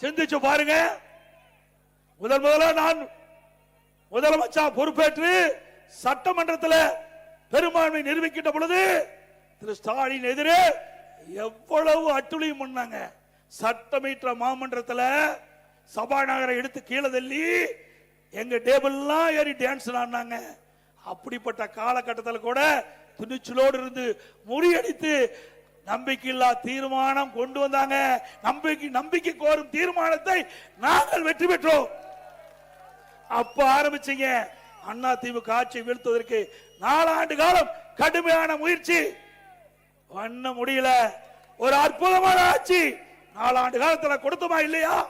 சிந்திச்சு பாருங்க. முதல் முதல்ல நான் முதலமைச்சா பொறுப்பேற்று சட்டமன்றத்தில் பெரும்பான்மை நிரூபிக்கின்ற பொழுது திரு ஸ்டாலின் எதிரே எவ்வளவு அட்டுழியும் பண்ணாங்க. சட்டமீற்ற மாமன்றத்தில் சபாநாயகரை எடுத்து கீழே தள்ளி எங்க டேபிள்லாம் ஏறி டான்ஸ் ஆடினாங்க. அப்படிப்பட்ட காலகட்டத்தில் கூட துணிச்சலோடு இருந்து முறியடித்து நம்பிக்கையில்லா தீர்மானம் கொண்டு வந்தாங்க. நம்பிக்கை நம்பிக்கை கோரும் தீர்மானத்தை நாங்கள் வெற்றி பெற்றோம். அப்ப ஆரம்பிச்சீங்க. அண்ணா திமுக ஆட்சி வீழ்த்துவதற்கு நாலாண்டு காலம் கடுமையான முயற்சி. பண்ண முடியல. ஒரு அற்புதமான ஆட்சி. நாலாண்டு காலத்துல கொடுத்தோமா இல்லையா?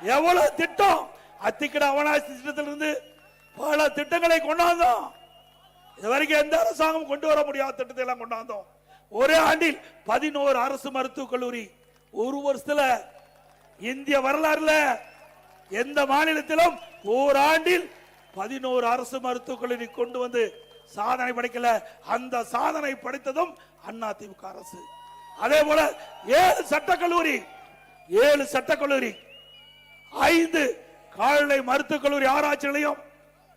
எவ்வளவு திட்டம்? அத்திக்கட அவனாசி திட்டத்திலிருந்து பல திட்டங்களை கொண்டாந்தோம். இது வரைக்கும் எந்த அரசாங்கம் கொண்டு வர முடியாத திட்டத்தை எல்லாம் கொண்டாந்தோம். ஒரே ஆண்டில் பதினோரு அரசு மருத்துவக் கல்லூரி. ஒரு வருஷத்துல இந்திய வரலாறுல எந்த மாநிலத்திலும் ஓராண்டில் பதினோரு அரசு மருத்துவக் கல்லூரி கொண்டு வந்து சாதனை படைக்கல. அந்த சாதனை படைத்ததும் அண்ணா திமுக அரசு. அதே போல ஏழு சட்டக்கல்லூரி ஏழு சட்டக்கல்லூரி ஐந்து கால்நடை மருத்துவக் கல்லூரி ஆராய்ச்சி நிலையம்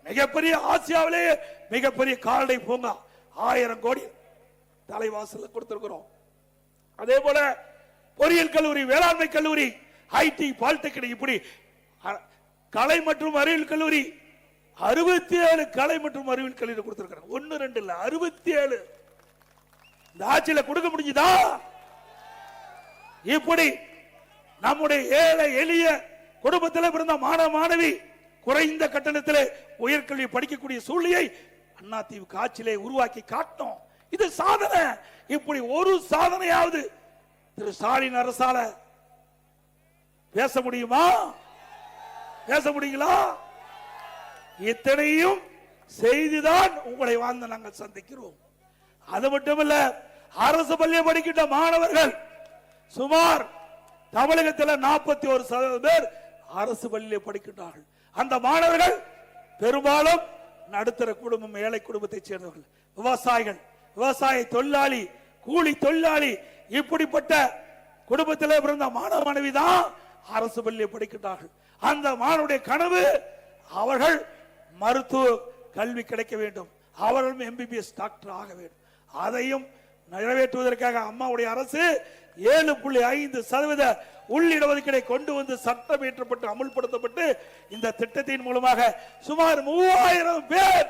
மிகப்பெரிய ஆசியாவிலேயே மிகப்பெரிய கால்நடை பூங்கா ஆயிரம் கோடி. தலைவாசல்ல கொடுத்திருக்கிறோம். அதே போல பொறியியல் கல்லூரி வேளாண்மை கல்லூரி ஐடி பாலிடெக்னிக் இப்படி கலை மற்றும் அறிவியல் கல்லூரி அறுபத்தி ஏழு கலை மற்றும் அறிவியல் கல்லூரி கொடுத்திருக்கிறாங்க ஒன்னு ரெண்டு இல்ல அறுபத்தி ஏழு இந்த ஆட்சியில கொடுக்க முடிஞ்சுதா? இப்படி நம்முடைய ஏழை எளிய குடும்பத்தில் பிறந்த மாணவ மாணவி குறைந்த கட்டணத்தில் உயர்கல்வி படிக்கக்கூடிய சூழ்நிலை அண்ணா தீவு ஆட்சியிலே உருவாக்கி காட்டும் இது சாதனை. இப்படி ஒரு சாதனையாவது திரு ஸ்டாலின் அரசால பேச முடியுமா? பேச முடியுங்களா? இத்தனையும் செய்துதான் உங்களை வாழ்ந்து நாங்கள் சந்திக்கிறோம். அது மட்டுமல்ல அரசு பள்ளியை படிக்கின்ற மாணவர்கள் சுமார் தமிழகத்தில் நாற்பத்தி ஒரு சதவீதம் பேர் அரசு பள்ளியில் படிக்கின்றார்கள். அந்த மாணவர்கள் பெரும்பாலும் நடுத்தர குடும்பம் ஏழை குடும்பத்தைச் சேர்ந்தவர்கள் விவசாயிகள். விவசாய தொழிலாளி கூலி தொழிலாளி இப்படிப்பட்ட குடும்பத்தில் பிறந்த மாணவ மாணவி தான் அரசு பள்ளியில் படிக்கின்றார்கள். அந்த மாணவனுடைய கனவு அவர்கள் மருத்துவ கல்வி கிடைக்க வேண்டும். அவர்களும் எம்பிபிஎஸ் டாக்டர் ஆக வேண்டும். அதையும் நிறைவேற்றுவதற்காக அம்மாவுடைய அரசு ஏழு புள்ளி ஐந்து சதவீத உள்ளிடஒதுக்கீடை கொண்டு வந்து சட்டம் இயற்றப்பட்டு அமுல்படுத்தப்பட்டு இந்த திட்டத்தின் மூலமாக சுமார் மூவாயிரம் பேர்